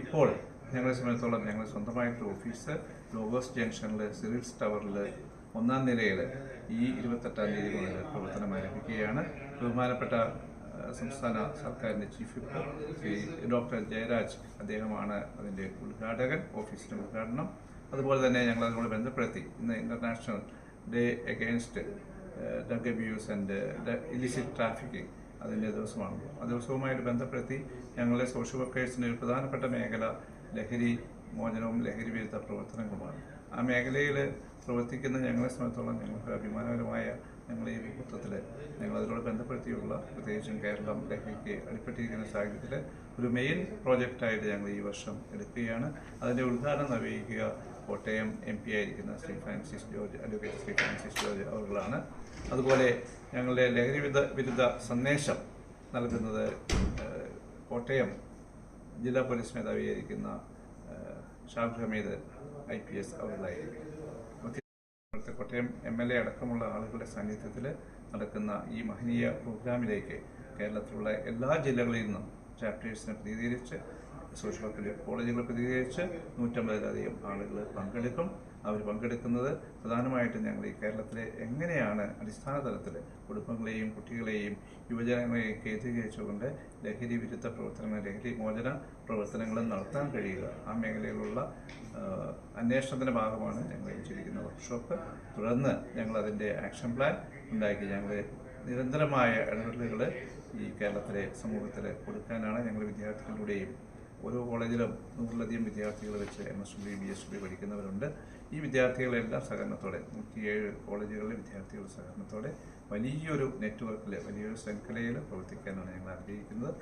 ഇപ്പോൾ ഞങ്ങളെ സംബന്ധിച്ചോളം ഞങ്ങൾ സ്വന്തമായിട്ട് ഓഫീസ് ലോഗോസ് ജംഗ്ഷനിൽ സിറിൽസ് ടവറിൽ ഒന്നാം നിലയിൽ ഈ ഇരുപത്തെട്ടാം തീയതി മുതൽ പ്രവർത്തനം ആരംഭിക്കുകയാണ്. ബഹുമാനപ്പെട്ട സംസ്ഥാന സർക്കാരിന്റെ chief whip Shri doctor Jayaraj അദ്ദേഹമാണ് അതിന്റെ ഉദ്ഘാടകൻ ഓഫീസിന്റെ ഉദ്ഘാടനം. അതുപോലെ തന്നെ ഞങ്ങൾ അതിനോട് ബന്ധപ്പെടുത്തി ഇന്ന് international day against drug abuse and illicit trafficking അതിന്റെ ദിവസമാണല്ലോ ആ ദിവസവുമായിട്ട് ബന്ധപ്പെടുത്തി ഞങ്ങളുടെ സോഷ്യൽ വർക്കേഴ്സിന്റെ ഒരു പ്രധാനപ്പെട്ട മേഖല ലഹരി മോചനവും ലഹരി വിരുദ്ധ പ്രവർത്തനങ്ങളുമാണ്. ആ മേഖലയിൽ പ്രവർത്തിക്കുന്ന ഞങ്ങളെ സംബന്ധിച്ചോളം ഞങ്ങൾക്ക് അഭിമാനകരമായ ഞങ്ങളെ ഈ വിപുത്വത്തിൽ ഞങ്ങളതിനോട് ബന്ധപ്പെടുത്തിയുള്ള പ്രത്യേകിച്ചും കേരളം ലഹരിക്ക് അടിപ്പെട്ടിരിക്കുന്ന സാഹചര്യത്തിൽ ഒരു മെയിൻ പ്രോജക്റ്റായിട്ട് ഞങ്ങൾ ഈ വർഷം എടുക്കുകയാണ്. അതിന്റെ ഉദ്ഘാടനം നിർവഹിക്കുക കോട്ടയം എം പി ആയിരിക്കുന്ന ശ്രീ ഫ്രാൻസിസ് ജോർജ് അഡ്വക്കേറ്റ് ശ്രീ ഫ്രാൻസിസ് ജോർജ് അവരുകളാണ്. അതുപോലെ ഞങ്ങളുടെ ലഹരി വിരുദ്ധ വിരുദ്ധ സന്ദേശം നൽകുന്നത് കോട്ടയം ജില്ലാ police മേധാവിയായിരിക്കുന്ന Shaf Hameed I P S അവരുടെ കോട്ടയം എം എൽ എ അടക്കമുള്ള ആളുകളുടെ സാന്നിധ്യത്തിൽ നടക്കുന്ന ഈ മഹനീയ പ്രോഗ്രാമിലേക്ക് കേരളത്തിലുള്ള എല്ലാ ജില്ലകളിൽ നിന്നും ചാപ്റ്റേഴ്സിനെ പ്രതികരിച്ച് സോഷ്യൽ വർക്ക് കോളേജുകൾ പ്രതികരിച്ച് നൂറ്റമ്പതിലധികം ആളുകൾ പങ്കെടുക്കും. അവർ പങ്കെടുക്കുന്നത് പ്രധാനമായിട്ടും ഞങ്ങൾ ഈ കേരളത്തിലെ എങ്ങനെയാണ് അടിസ്ഥാന തലത്തിൽ കുടുംബങ്ങളെയും കുട്ടികളെയും യുവജനങ്ങളെയും കേന്ദ്രീകരിച്ചുകൊണ്ട് ലഹരി വിരുദ്ധ പ്രവർത്തനങ്ങൾ ലഹരി മോചന പ്രവർത്തനങ്ങളും നടത്താൻ കഴിയുക. ആ മേഖലയിലുള്ള അന്വേഷണത്തിന്റെ ഭാഗമാണ് ഞങ്ങൾ വെച്ചിരിക്കുന്ന വർക്ക്ഷോപ്പ് തുടർന്ന് ഞങ്ങൾ അതിന്റെ ആക്ഷൻ പ്ലാൻ ഉണ്ടാക്കി. ഞങ്ങൾ നിരന്തരമായ ഇടപെടലുകൾ ഈ കേരളത്തിലെ സമൂഹത്തിൽ കൊടുക്കാനാണ് ഞങ്ങൾ വിദ്യാർത്ഥികളുടെയും ഓരോ കോളേജിലും നൂറിലധികം വിദ്യാർത്ഥികൾ വെച്ച് M S B B S B പഠിക്കുന്നവരുണ്ട്. ഈ വിദ്യാർത്ഥികളെല്ലാം സഹകരണത്തോടെ നൂറ്റിയേഴ് കോളേജുകളിലെ വിദ്യാർത്ഥികളുടെ സഹകരണത്തോടെ വലിയൊരു നെറ്റ്വർക്കിൽ വലിയൊരു ശൃംഖലയിൽ പ്രവർത്തിക്കാനാണ് ഞങ്ങൾ ആഗ്രഹിക്കുന്നത്.